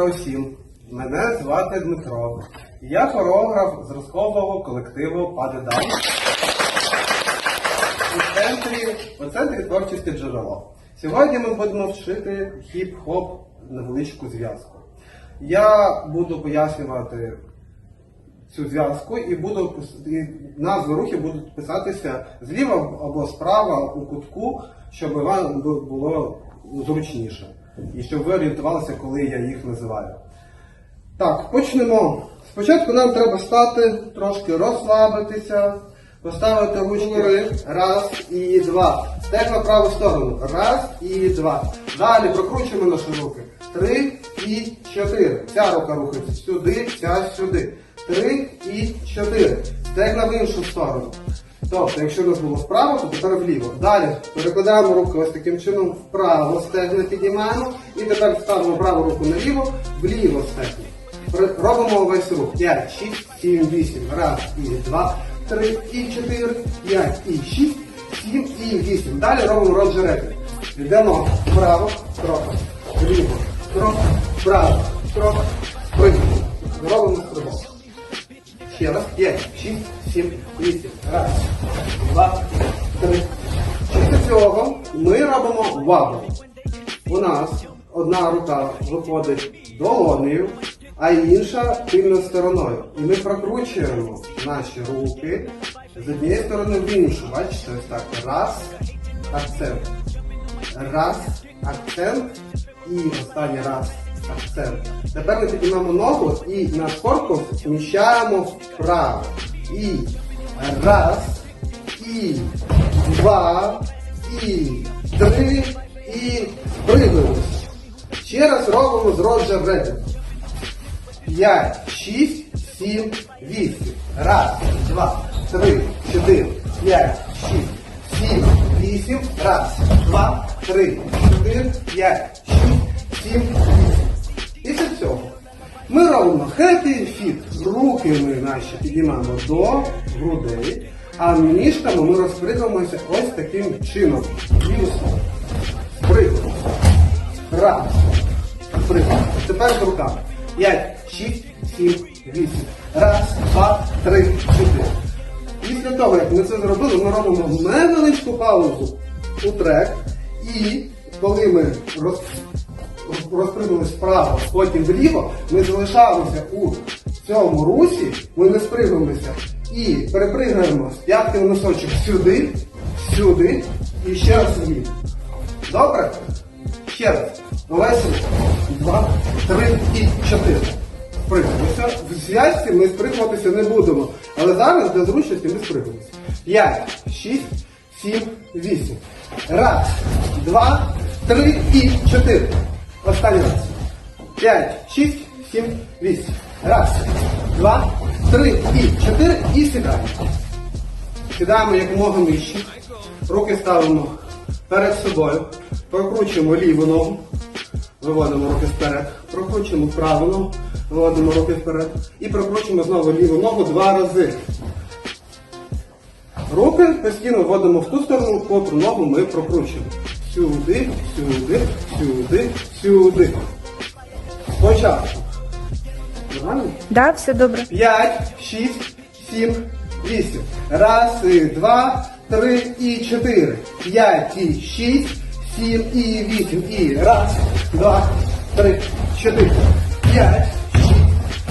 доброго всім. Мене звати Дмитро. Я хореограф зразкового колективу Падедан. У центрі, у центрі творчості джерело. Сьогодні ми будемо вчити хіп-хоп невеличку зв'язку. Я буду пояснювати цю зв'язку і буду і назви рухів будуть писатися зліва або справа у кутку, щоб вам було зручніше. І щоб ви орієнтувалися, коли я їх називаю. Так, почнемо. Спочатку нам треба стати, трошки розслабитися, поставити ручки раз і два. Стек на праву сторону. Раз і два. Далі прокручуємо наші руки. Три і чотири. Ця рука рухається сюди, ця сюди. Три і чотири. Стегна в іншу сторону. Тобто, якщо у нас було вправо, то тепер вліво. Далі перекладаємо руки ось таким чином вправо, стегна піднімаємо. І тепер ставимо праву руку наліво, вліво стегна. При- Робимо весь рух. 5, 6, 7, 8. Раз і два, три і чотири, п'ять і шість, сім і вісім. Далі робимо роджерети. Йдемо вправо, трохи, вліво, трохи, вправо, трохи, вправо. Робимо стрибок. Ще раз. 5, 6, 7, 8. Раз, два, три. Після цього ми робимо вагу. У нас одна рука виходить долонею, а інша тильною стороною. І ми прокручуємо наші руки з однієї сторони в іншу. Бачите, ось так. Раз, акцент. Раз, акцент. І останній раз акцент. Тепер ми піднімаємо ногу і наш корпус зміщаємо вправо. І раз, і два, і три, і спригнули. Ще раз робимо з Роджер Реддінгом. П'ять, шість, сім, вісім. Раз, два, три, чотири, п'ять, шість, сім, вісім. Раз, два, три, чотири, п'ять, шість, сім, ми робимо happy fit. Руки ми наші піднімаємо до грудей, а ніжками ми розпригуємося ось таким чином. Ліву сторону. Раз. Спригуємо. Тепер з руками. П'ять, шість, сім, вісім. Раз, два, три, чотири. Після того, як ми це зробили, ми робимо невеличку паузу у трек. І коли ми роз, розпригнули вправо, потім вліво, ми залишалися у цьому русі, ми не спригнулися і перепригуємо з п'ятки на носочок сюди, сюди і ще раз вліво. Добре? Ще раз. Весь. Два, три і чотири. Спригнулися. В зв'язці ми спригуватися не будемо. Але зараз для зручності ми спригнулися. П'ять, шість, сім, вісім. Раз, два, три і чотири. Раз. П'ять, шість, сім, вісім. Раз, два, три і чотири. І сідаємо. Сідаємо якомога нижче. Руки ставимо перед собою. Прокручуємо ліву ногу. Виводимо руки вперед. Прокручуємо праву ногу. Виводимо руки вперед. І прокручуємо знову ліву ногу два рази. Руки постійно вводимо в ту сторону, котру ногу ми прокручуємо. Сюди, сюди, сюди, сюди. Спочатку. Нормально? Да, все добре. П'ять, шість, сім, вісім. Раз, і два, три і чотири. П'ять і шість, сім і вісім. І раз, два, три, чотири. П'ять, шість,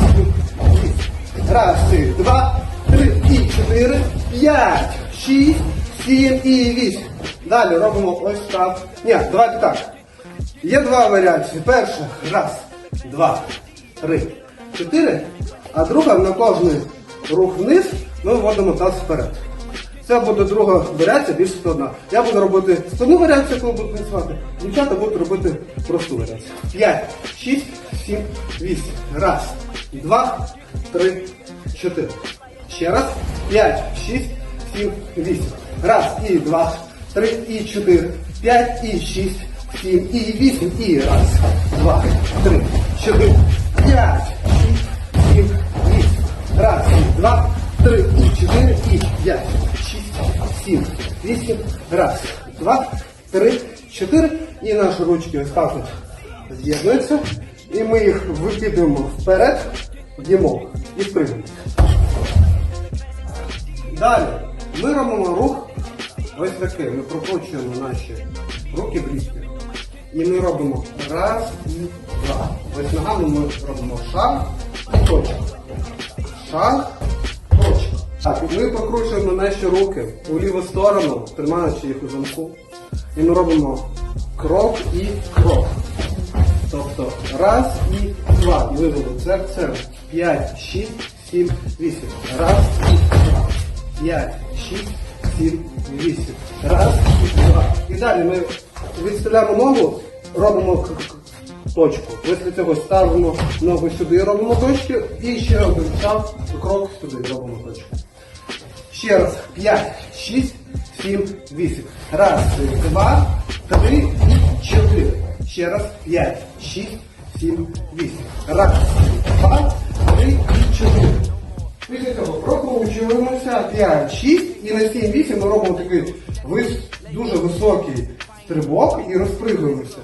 сім, вісім. Раз, і два, три і чотири. П'ять, шість, сім і вісім. Далі робимо ось так. Ні, давайте так. Є два варіації. Перша. Раз, два, три, чотири. А друга на кожний рух вниз ми вводимо таз вперед. Це буде друга варіація, більш складна. Я буду робити складну варіацію, коли буду танцювати. Дівчата будуть робити просту варіацію. П'ять, шість, сім, вісім. Раз, два, три, чотири. Ще раз. П'ять, шість, сім, вісім. Раз, і два, три, і чотири. П'ять, і шість, сім, і вісім. І раз, два, три, чотири, п'ять, шість, сім, вісім. Раз, і два, три, і чотири, і п'ять, шість, сім, вісім. Раз, два, три, чотири. І наші ручки ось з'єднуються. І ми їх викидуємо вперед, б'ємо і спригнемо. Далі ми робимо рух ось такий. Ми прокручуємо наші руки в лісі. І ми робимо раз і два. Ось ногами ми робимо шаг і точка. Шаг, точка. Так, ми прокручуємо наші руки у ліву сторону, тримаючи їх у замку. І ми робимо крок і крок. Тобто раз і два. І вивели це це. П'ять, шість, сім, вісім. Раз і два. П'ять, шість, сім, вісім. Раз два. І далі ми відстріляємо ногу, робимо точку. Після цього ставимо ногу сюди, робимо точку. І ще один шаг, крок сюди, робимо точку. Ще раз. П'ять, шість, сім, вісім. Раз, два, три чотири. Ще раз. П'ять, шість, сім, вісім. Раз, два, три чотири. Після цього прокручуємося. П'ять, шість і на сім, вісім ми робимо такий дуже високий стрибок і розпригуємося.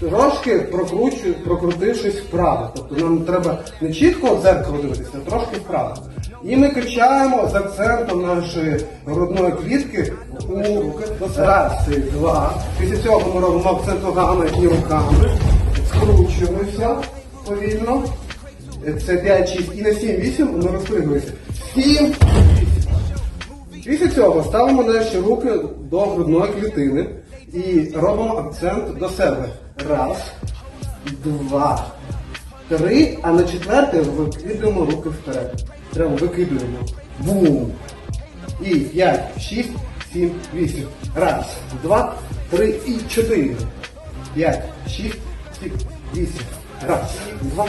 Трошки прокручую, прокрутившись вправо. Тобто нам треба не чітко в дзеркало дивитися, а трошки вправо. І ми качаємо з акцентом нашої грудної клітки у раз, два. Після цього ми робимо акцент ногами і руками. Скручуємося повільно. Це 5, 6 і на 7, 8 ми розпригуємося. 7, 8. Після цього ставимо наші руки до грудної клітини і робимо акцент до себе. Раз, два, три, а на четверте викидуємо руки вперед. Треба викидуємо. Бум. І п'ять, шість, сім, вісім. Раз, два, три і чотири. П'ять, шість, сім, вісім. Раз, два.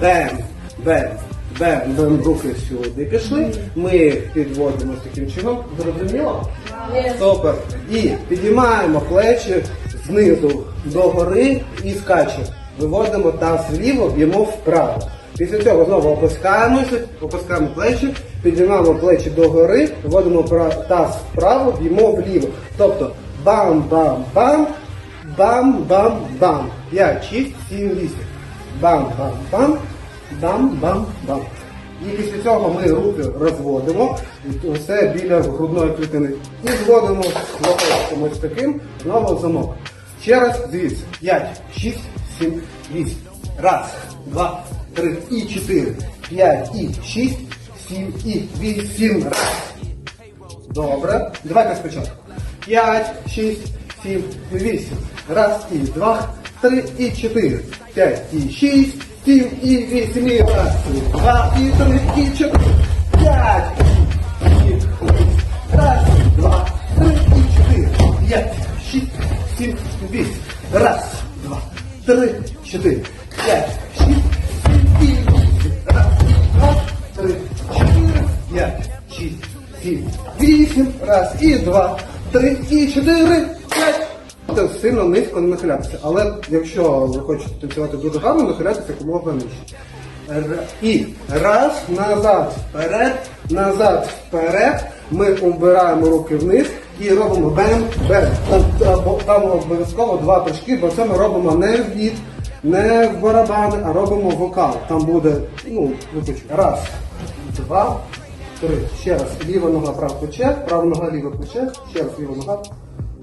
Бем, бем, бем, бем. Руки сюди пішли. Ми їх підводимо таким чином. Зрозуміло? Супер. І підіймаємо плечі знизу догори і скачемо. Виводимо таз вліво, б'ємо вправо. Після цього знову опускаємося, опускаємо плечі, підіймаємо плечі догори, виводимо таз вправо, б'ємо вліво. Тобто бам-бам-бам, бам-бам-бам. 5, 6, 7, 8. Бам-бам-бам, бам-бам-бам. І після цього ми руки розводимо, все біля грудної клітини. І зводимо лопатком ось таким, знову замок. Ще раз, звідси. 5, 6, 7, 8. Раз, два, три і чотири. П'ять і шість, сім і вісім. Раз. Добре. Давайте спочатку. П'ять, шість, сім, вісім. Раз і два, три і чотири. П'ять і шість, сім і вісім. І раз, і два, і три, і чотири. П'ять. і вісім. Раз, два, три і чотири. П'ять, шість, сім, вісім. Раз, два, три, чотири. П'ять, шість, сім і вісім. Раз, два, три, чотири, п'ять, шість, сім, вісім. Раз, і два, три, і чотири, сильно низько не нахилятися. Але якщо ви хочете танцювати дуже гарно, нахилятися якомога нижче. І раз, назад, вперед, назад, вперед. Ми убираємо руки вниз і робимо бем, бем. Там, або- там обов'язково два прыжки, бо це ми робимо не в біт, не в барабани, а робимо вокал. Там буде, ну, виключно. Раз, два, три. Ще раз. Ліва нога, праве плече, права нога, ліве плече. Ще раз ліва нога,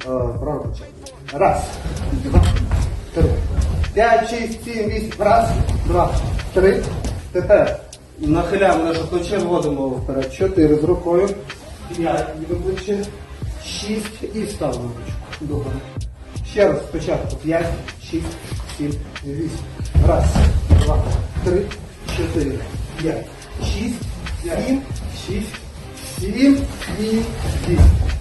е, праве плече. Раз, два, три. П'ять, шість, сім, вісім. Раз, два, три. Тепер нахиляємо наше плече, вводимо вперед. Чотири з рукою. П'ять плече. Шість і ставимо ручку. Добре. Ще раз спочатку. П'ять, шість, сім, вісім. Раз, два, три, чотири, п'ять, шість, сім, шість, сім і вісім.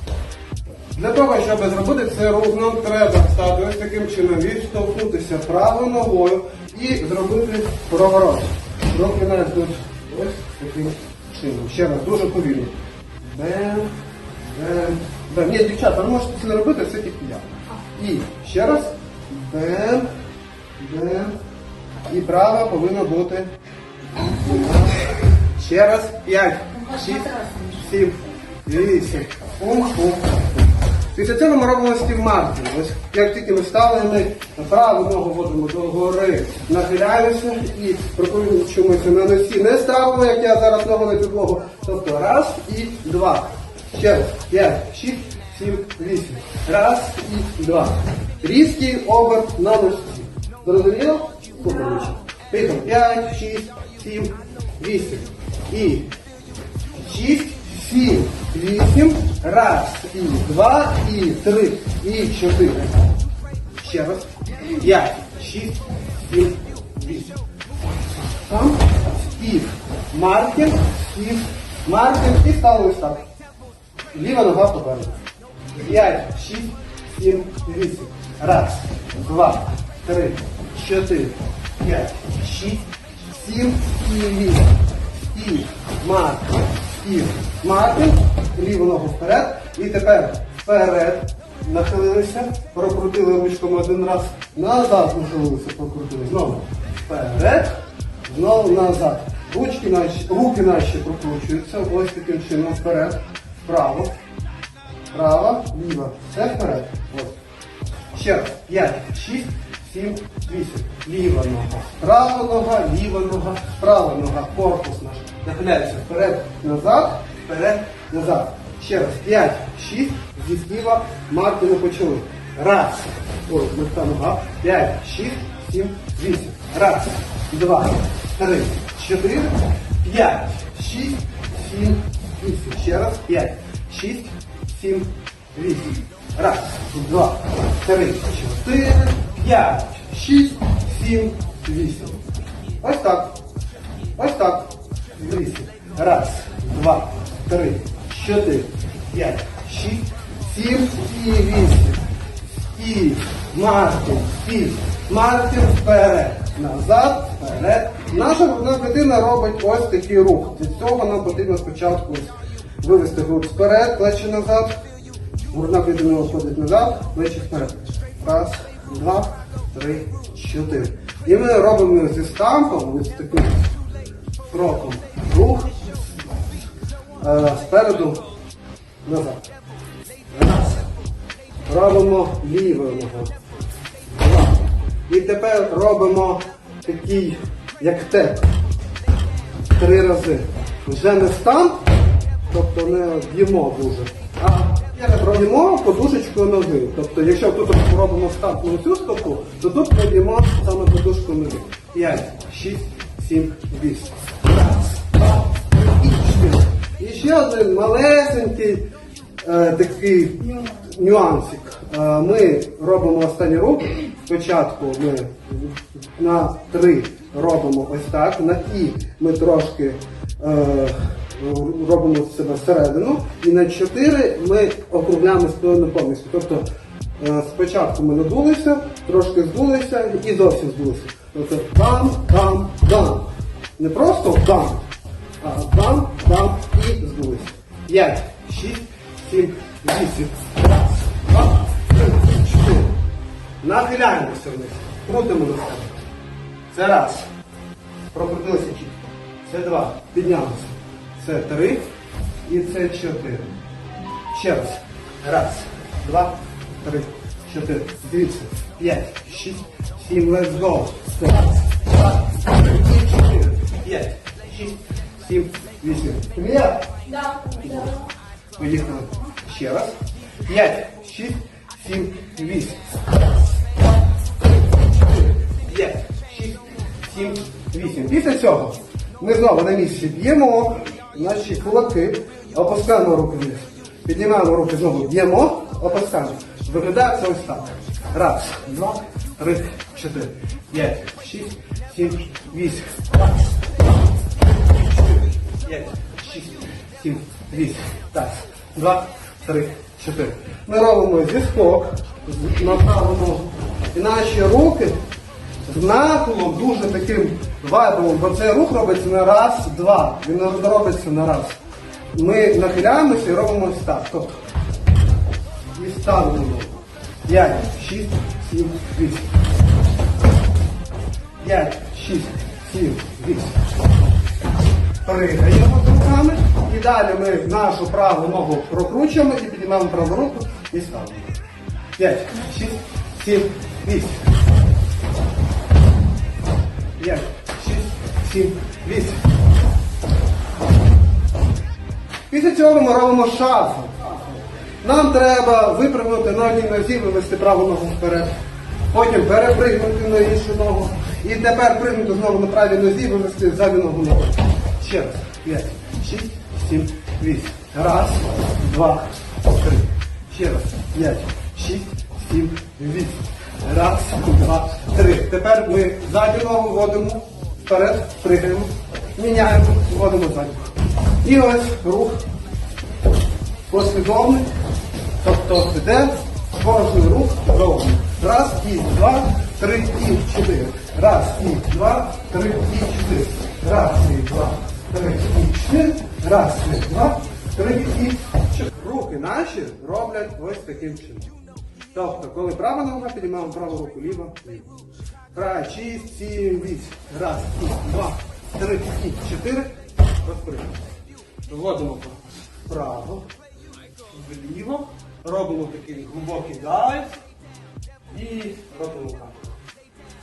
Для того, щоб зробити цей рух, треба стати ось таким чином, відштовхнутися правою ногою і зробити проворот. Руки нас тут ось таким чином. Ще раз, дуже повільно. Бем, бем, бем. Ні, дівчата, ви можете це не робити, це тільки я. І ще раз. Бем, бем. І права повинна бути. Ще раз. П'ять, шість, сім, вісім. Пум. Після цього ми робимо стів Мартін. Ось як тільки ми стали, ми на праву ногу водимо до гори, нахиляємося і прокручуємося на носі. Не ставимо, як я зараз ногу на підлогу. Тобто раз і два. Ще раз. П'ять, шість, сім, вісім. Раз і два. Різкий оберт на носі. Зрозуміло? Поїхали. П'ять, шість, сім, вісім. І шість, сім, вісім. Раз, і два, і три, і чотири. Ще раз. П'ять, шість, сім, вісім. Там Стів. Мартін, Стів, Мартін і стали так. Ліва нога попереду. П'ять, шість, сім, вісім. Раз, два, три, чотири, п'ять, шість, сім. І вісім. Стів, Мартін, Стів, Мартін. Ліву ногу вперед. І тепер вперед. Нахилилися, прокрутили ручками один раз. Назад нахилилися, прокрутили. Знову. Вперед. Знову назад. Ручки наші, руки наші прокручуються. Ось таким чином вперед. Вправо. Право, ліво. Все вперед. Ось. Ще раз. П'ять, шість, сім, вісім. Ліва нога. Права нога, ліва нога, права нога. Корпус наш. Нахиляється вперед, назад, вперед, назад. Ще раз. П'ять, шість. Зі зліва Мартина почали. Раз. Ой, легка нога. П'ять, шість, сім, вісім. Раз, два, три, чотири, п'ять, шість, сім, вісім. Ще раз. П'ять, шість, сім, вісім. Раз, два, три, чотири, п'ять, шість, сім, вісім. Ось так. Ось так. Вісім. Раз, два, три, чотири, п'ять, шість, сім і вісім. І Мартин, і Мартин вперед. Назад, вперед. Наша грудна клітина робить ось такий рух. Для цього нам потрібно спочатку вивести грудь вперед, плечі назад. Грудна клітина виходить назад, плечі вперед. Раз, два, три, чотири. І ми робимо зі стампом, ось таким кроком, рух е, спереду назад. Раз. Робимо лівою ногою. Два. І тепер робимо такий, як теп. Три рази. Вже не стан, тобто не б'ємо дуже. А робимо подушечкою ноги. Тобто, якщо тут робимо стан на цю стопу, то тут б'ємо саме подушку ноги. П'ять, шість, сім, вісім. Раз, два, три чотири. І ще один малесенький е, такий нюансик. Е, ми робимо останній рух. Спочатку ми на три робимо ось так. На і ми трошки е, робимо себе всередину. І на чотири ми округляємо спину повністю. Тобто е, спочатку ми надулися, трошки здулися і зовсім здулися. Тобто дам, дам, дам. Не просто дам, а дам, дам і здулися. П'ять, шість, сім, вісім. Раз, два, три, чотири. Нахиляємося вниз. Крутимо на себе. Це раз. Прокрутилися чітко. Це два. Піднялися. Це три. І це чотири. Ще раз. Раз, два, три, чотири. Дивіться. П'ять, шість, сім. Let's go. Раз, два, три, чотири. П'ять, шість, сім, вісім. Ім'я? Да. Поїхали. Ще раз. П'ять, шість, сім, вісім. П'ять, шість, сім, вісім. Після цього ми знову на місці б'ємо наші кулаки, опускаємо руки вниз. Піднімаємо руки знову, б'ємо, опускаємо. Виглядає це ось так. Раз, два, три, чотири, п'ять, шість, сім, вісім. Раз, п'ять, шість, сім, вісім. Так. Два, три, чотири. Ми робимо зіскок на праву ногу. І наші руки з нахилом дуже таким вайбовим, бо цей рух робиться на раз, два. Він робиться на раз. Ми нахиляємося і робимо ось так. Тобто і ставимо ногу. П'ять, шість, сім, вісім. П'ять, шість, сім, вісім. Пригаємо руками. І далі ми нашу праву ногу прокручуємо і піднімаємо праву руку І ставимо. П'ять, шість, сім, вісім. П'ять, шість, сім, вісім. Після цього ми робимо шафу. Нам треба випрямити на одній нозі, вивести праву ногу вперед. Потім перепригнути на іншу ногу. І тепер пригнути знову на правій нозі, вивести ззаді ногу ногу. Ще раз. П'ять, шість, сім, вісім. Раз, два, три. Ще раз. П'ять, шість, сім, вісім. Раз, два, три. Тепер ми ззаді ногу вводимо, вперед, пригаємо, міняємо, вводимо ззаді. І ось рух послідовний, тобто іде кожний рух ровно. Раз і два, три і чотири. Раз і два, три і чотири. Раз і два, три і чотири. Раз і два, три і чотири. Руки наші роблять ось таким чином. Тобто, коли права нога, піднімаємо праву руку, ліва, ліва. Права, шість, сім, вісім. Раз, два, три чотири. Розпрямуємо. Вводимо вправо, вліво, робимо такий глибокий дайв і робимо так.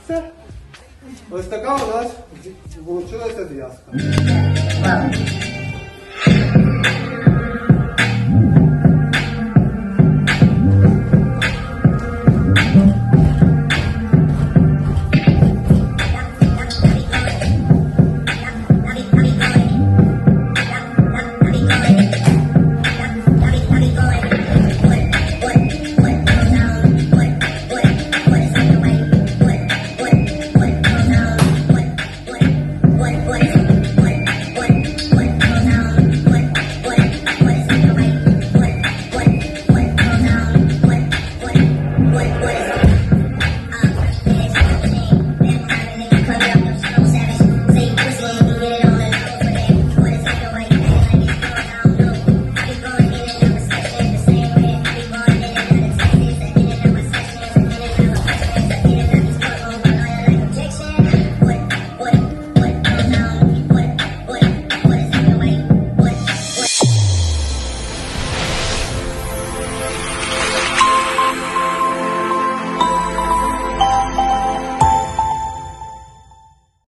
Все. Ось така у нас вийшла зв'язка.